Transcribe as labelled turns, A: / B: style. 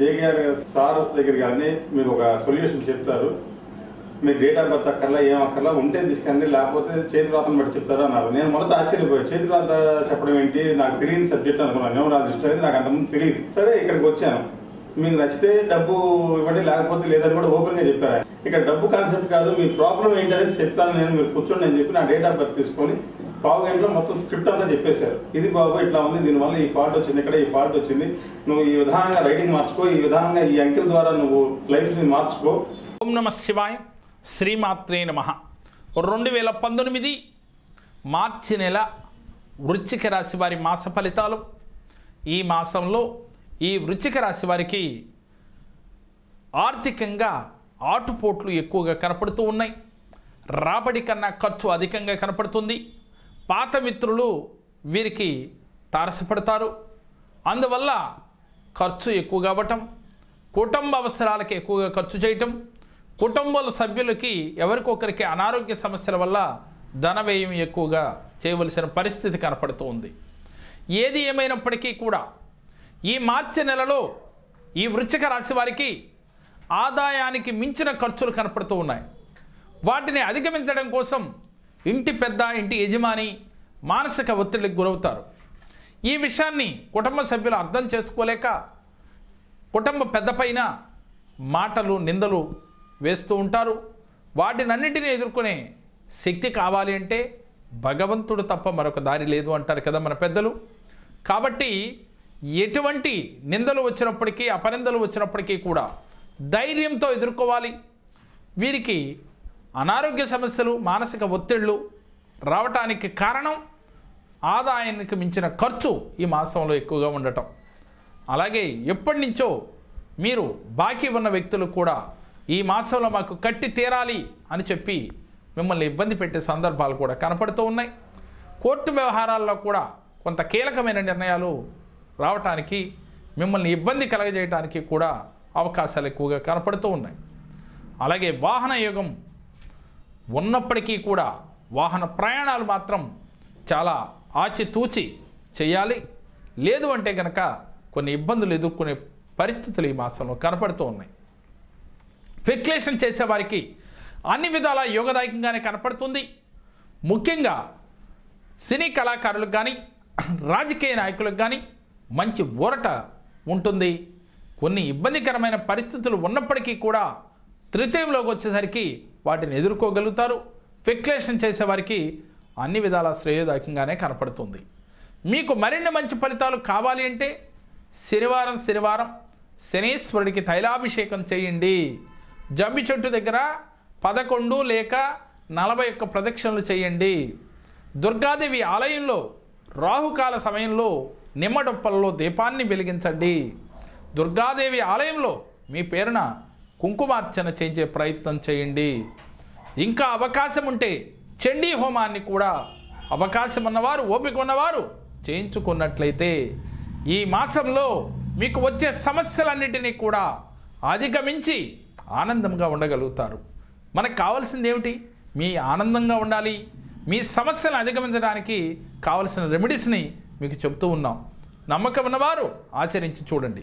A: JKR sir దగ్గర కానీ మీరు ఒక సొల్యూషన్ చెప్తారు. మీరు డేట్ ఆఫ్ బర్త్ అక్కర్లా ఏం అక్కర్లా ఉంటే తీసుకెళ్ళండి లేకపోతే చేతి రాతను బట్టి చెప్తారు అన్నారు. నేను మొదట ఆశ్చర్యపోయాను. చేతి రాత చెప్పడం ఏంటి? నాకు తెలియని సబ్జెక్ట్ అనుకున్నాను. నేను నాకు నాకు అంతకుముందు తెలియదు. సరే ఇక్కడికి వచ్చాను. మీకు నచ్చితే డబ్బు ఇవ్వండి లేకపోతే లేదని కూడా ఓపెన్గా చెప్పారు ఇక్కడ డబ్బు కాన్సెప్ట్ కాదు మీ ప్రాబ్లం ఏంటనేది చెప్తాను నేను. మీరు కూర్చోండి అని చెప్పి నా డేట్ ఆఫ్ బర్త్ తీసుకొని పావు గంటలో మొత్తం స్క్రిప్ట్ అంతా చెప్పేశారు. ఇది బాబు ఇట్లా ఉంది దీనివల్ల ఈ పార్ట్ వచ్చింది ఇక్కడ ఈ పార్ట్ వచ్చింది. నువ్వు ఈ విధానంగా రైటింగ్ మార్చుకో ఈ విధానంగా ఈ అంకెల ద్వారా నువ్వు లైఫ్ని మార్చుకో.
B: ఓం నమ శివాయ శ్రీమాత్రే నమ. రెండు వేల పంతొమ్మిది మార్చి నెల వృచ్చిక రాశి వారి మాస ఫలితాలు. ఈ మాసంలో ఈ వృచ్చిక రాశి వారికి ఆర్థికంగా ఆటుపోట్లు ఎక్కువగా కనపడుతూ ఉన్నాయి. రాబడి కన్నా ఖర్చు అధికంగా కనపడుతుంది. పాత మిత్రులు వీరికి తారసపడతారు. అందువల్ల ఖర్చు ఎక్కువగా అవ్వటం కుటుంబ అవసరాలకి ఎక్కువగా ఖర్చు చేయటం కుటుంబాల సభ్యులకి ఎవరికొకరికి అనారోగ్య సమస్యల వల్ల ధన వ్యయం ఎక్కువగా చేయవలసిన పరిస్థితి కనపడుతూ ఉంది. ఏది ఏమైనప్పటికీ కూడా ఈ మార్చి నెలలో ఈ వృచ్చిక రాశి వారికి ఆదాయానికి మించిన ఖర్చులు కనపడుతూ ఉన్నాయి. వాటిని అధిగమించడం కోసం ఇంటి పెద్ద ఇంటి యజమాని మానసిక ఒత్తిడికి గురవుతారు. ఈ విషయాన్ని కుటుంబ సభ్యులు అర్థం చేసుకోలేక కుటుంబ పెద్దపైన మాటలు నిందలు వేస్తూ ఉంటారు. వాటినన్నింటినీ ఎదుర్కొనే శక్తి కావాలి అంటే భగవంతుడు తప్ప మరొక దారి లేదు అంటారు కదా మన పెద్దలు. కాబట్టి ఎటువంటి నిందలు వచ్చినప్పటికీ అపనిందలు వచ్చినప్పటికీ కూడా ధైర్యంతో ఎదుర్కోవాలి. వీరికి అనారోగ్య సమస్యలు మానసిక ఒత్తిళ్ళు రావటానికి కారణం ఆదాయానికి మించిన ఖర్చు ఈ మాసంలో ఎక్కువగా ఉండటం. అలాగే ఎప్పటి నుంచో మీరు బాకీ ఉన్న వ్యక్తులు కూడా ఈ మాసంలో మాకు కట్టి తీరాలి అని చెప్పి మిమ్మల్ని ఇబ్బంది పెట్టే సందర్భాలు కూడా కనపడుతూ ఉన్నాయి. కోర్టు వ్యవహారాల్లో కూడా కొంత కీలకమైన నిర్ణయాలు రావటానికి మిమ్మల్ని ఇబ్బంది కలగజేయడానికి కూడా అవకాశాలు ఎక్కువగా కనపడుతూ ఉన్నాయి. అలాగే వాహన యుగం ఉన్నప్పటికీ కూడా వాహన ప్రయాణాలు మాత్రం చాలా ఆచితూచి చేయాలి. లేదు అంటే కనుక కొన్ని ఇబ్బందులు ఎదుర్కొనే పరిస్థితులు ఈ మాసంలో కనపడుతూ ఉన్నాయి. ఫిక్లేషన్ చేసేవారికి అన్ని విధాల యోగదాయకంగానే కనపడుతుంది. ముఖ్యంగా సినీ కళాకారులకు కానీ రాజకీయ నాయకులకు కానీ మంచి ఊరట ఉంటుంది. కొన్ని ఇబ్బందికరమైన పరిస్థితులు ఉన్నప్పటికీ కూడా తృతీయంలోకి వచ్చేసరికి వాటిని ఎదుర్కోగలుగుతారు. ఫిక్లేషన్ చేసేవారికి అన్ని విధాల శ్రేయోదాయకంగానే కనపడుతుంది. మీకు మరిన్ని మంచి ఫలితాలు కావాలి అంటే శనివారం శనివారం శనీశ్వరుడికి తైలాభిషేకం చేయండి. జమ్మి చెట్టు దగ్గర పదకొండు లేక నలభై ఒక్క ప్రదక్షిణలు చేయండి. దుర్గాదేవి ఆలయంలో రాహుకాల సమయంలో నిమ్మడొప్పల్లో దీపాన్ని వెలిగించండి. దుర్గాదేవి ఆలయంలో మీ పేరున కుంకుమార్చన చేయించే ప్రయత్నం చేయండి. ఇంకా అవకాశం ఉంటే చండీ హోమాన్ని కూడా అవకాశం ఉన్నవారు ఓపిక ఉన్నవారు చేయించుకున్నట్లయితే ఈ మాసంలో మీకు వచ్చే సమస్యలన్నిటినీ కూడా అధిగమించి ఆనందంగా ఉండగలుగుతారు. మనకు కావాల్సింది ఏమిటి? మీ ఆనందంగా ఉండాలి. మీ సమస్యలను అధిగమించడానికి కావలసిన రెమెడీస్ని మీకు చెప్తూ ఉన్నాం. నమ్మకం ఉన్నవారు ఆచరించి చూడండి.